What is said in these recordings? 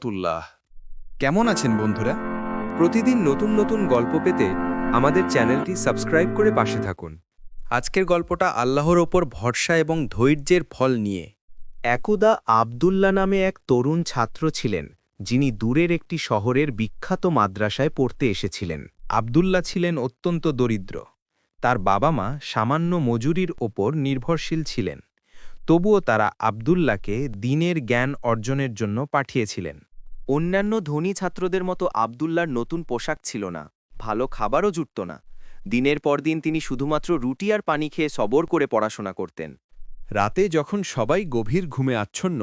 তুল্লাহ কেমন আছেন বন্ধুরা? প্রতিদিন নতুন নতুন গল্প পেতে আমাদের চ্যানেলটি সাবস্ক্রাইব করে পাশে থাকুন। আজকের গল্পটা আল্লাহর ওপর ভরসা এবং ধৈর্যের ফল নিয়ে। একদা আবদুল্লা নামে এক তরুণ ছাত্র ছিলেন, যিনি দূরের একটি শহরের বিখ্যাত মাদ্রাসায় পড়তে এসেছিলেন। আবদুল্লাহ ছিলেন অত্যন্ত দরিদ্র। তার বাবা মা সামান্য মজুরির ওপর নির্ভরশীল ছিলেন। তবুও তারা আবদুল্লাহকে দিনের জ্ঞান অর্জনের জন্য পাঠিয়েছিলেন। অন্যান্য ধনী ছাত্রদের মতো আবদুল্লার নতুন পোশাক ছিল না, ভালো খাবারও জুটত না। দিনের পর দিন তিনি শুধুমাত্র রুটি আর পানি খেয়ে সবর করে পড়াশোনা করতেন। রাতে যখন সবাই গভীর ঘুমে আচ্ছন্ন,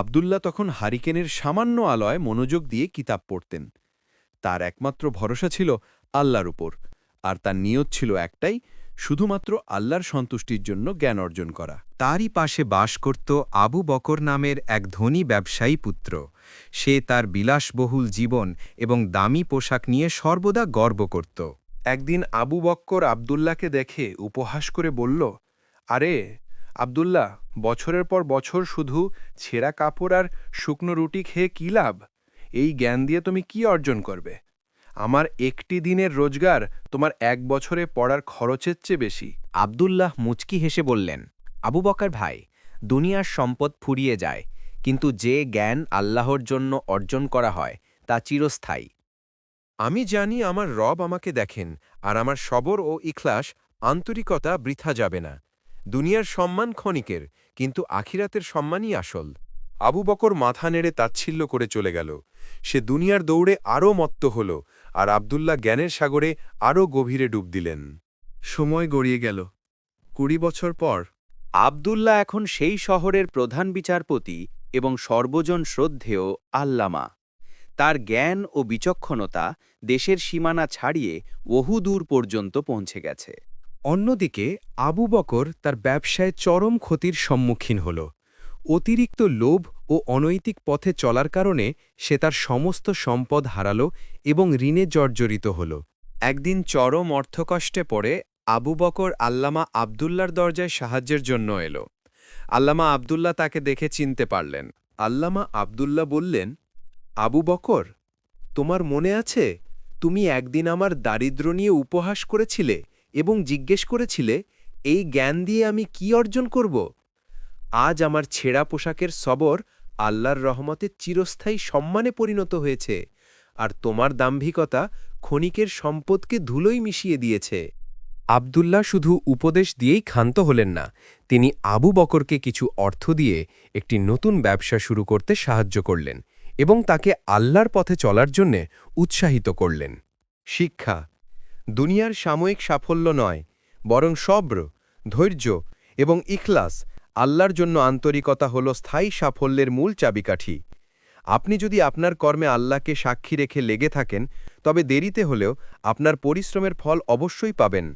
আবদুল্লাহ তখন হারিকেনের সামান্য আলয় মনোযোগ দিয়ে কিতাব পড়তেন। তার একমাত্র ভরসা ছিল আল্লাহর উপর, আর তার নিয়ত ছিল একটাই শুধুমাত্র আল্লাহর সন্তুষ্টির জন্য জ্ঞান অর্জন করা। তারই পাশে বাস করত আবু বকর নামের এক ধনী ব্যবসায়ী পুত্র। সে তার বিলাসবহুল জীবন এবং দামি পোশাক নিয়ে সর্বদা গর্ব করত। একদিন আবু বক্কর আবদুল্লাহকে দেখে উপহাস করে বলল, আরে, আবদুল্লাহ, বছরের পর বছর শুধু ছেঁড়া কাপড় আর শুকনো রুটি খেয়ে কী লাভ? এই জ্ঞান দিয়ে তুমি কি অর্জন করবে? আমার একটি দিনের রোজগার তোমার এক বছরে পড়ার খরচের চেয়ে বেশি। আবদুল্লাহ মুচকি হেসে বললেন, আবু বকার ভাই, দুনিয়ার সম্পদ ফুরিয়ে যায়, কিন্তু যে জ্ঞান আল্লাহর জন্য অর্জন করা হয়, তা চিরস্থায়ী। আমি জানি আমার রব আমাকে দেখেন, আর আমার সবর ও ইখলাস, আন্তরিকতা বৃথা যাবে না। দুনিয়ার সম্মান ক্ষণিকের, কিন্তু আখিরাতের সম্মানই আসল। আবু বকর মাথা নেড়ে তাচ্ছিল্য করে চলে গেল। সে দুনিয়ার দৌড়ে আরও মত্ত হল আর আবদুল্লাহ জ্ঞানের সাগরে আরও গভীরে ডুব দিলেন। সময় গড়িয়ে গেল। কুড়ি বছর পর আবদুল্লাহ এখন সেই শহরের প্রধান বিচারপতি এবং সর্বজন শ্রদ্ধেয় আল্লামা। তার জ্ঞান ও বিচক্ষণতা দেশের সীমানা ছাড়িয়ে বহুদূর পর্যন্ত পৌঁছে গেছে। অন্যদিকে আবু বকর তার ব্যবসায় চরম ক্ষতির সম্মুখীন হল। অতিরিক্ত লোভ ও অনৈতিক পথে চলার কারণে সে তার সমস্ত সম্পদ হারাল এবং ঋণে জর্জরিত হল। একদিন চরম অর্থকষ্টে পড়ে আবু বকর আল্লামা আবদুল্লার দরজায় সাহায্যের জন্য এলো। আল্লামা আবদুল্লাহ তাকে দেখে চিনতে পারলেন। আল্লামা আবদুল্লাহ বললেন, আবু বকর, তোমার মনে আছে তুমি একদিন আমার দারিদ্র নিয়ে উপহাস করেছিলে এবং জিজ্ঞেস করেছিলে, এই জ্ঞান দিয়ে আমি কি অর্জন করব? আজ আমার ছেঁড়া পোশাকের সবর আল্লাহর রহমতে চিরস্থায়ী সম্মানে পরিণত হয়েছে, আর তোমার দাম্ভিকতা ক্ষণিকের সম্পদকে ধুলোই মিশিয়ে দিয়েছে। আবদুল্লাহ শুধু উপদেশ দিয়েই ক্ষান্ত হলেন না, তিনি আবু বকরকে কিছু অর্থ দিয়ে একটি নতুন ব্যবসা শুরু করতে সাহায্য করলেন এবং তাকে আল্লাহর পথে চলার জন্যে উৎসাহিত করলেন। শিক্ষা, দুনিয়ার সাময়িক সাফল্য নয়, বরং সব্র, ধৈর্য এবং ইখলাস আল্লাহর জন্য আন্তরিকতা হল স্থায়ী সাফল্যের মূল চাবিকাঠি। আপনি যদি আপনার কর্মে আল্লাহকে সাক্ষী রেখে লেগে থাকেন, তবে দেরিতে হলেও আপনার পরিশ্রমের ফল অবশ্যই পাবেন।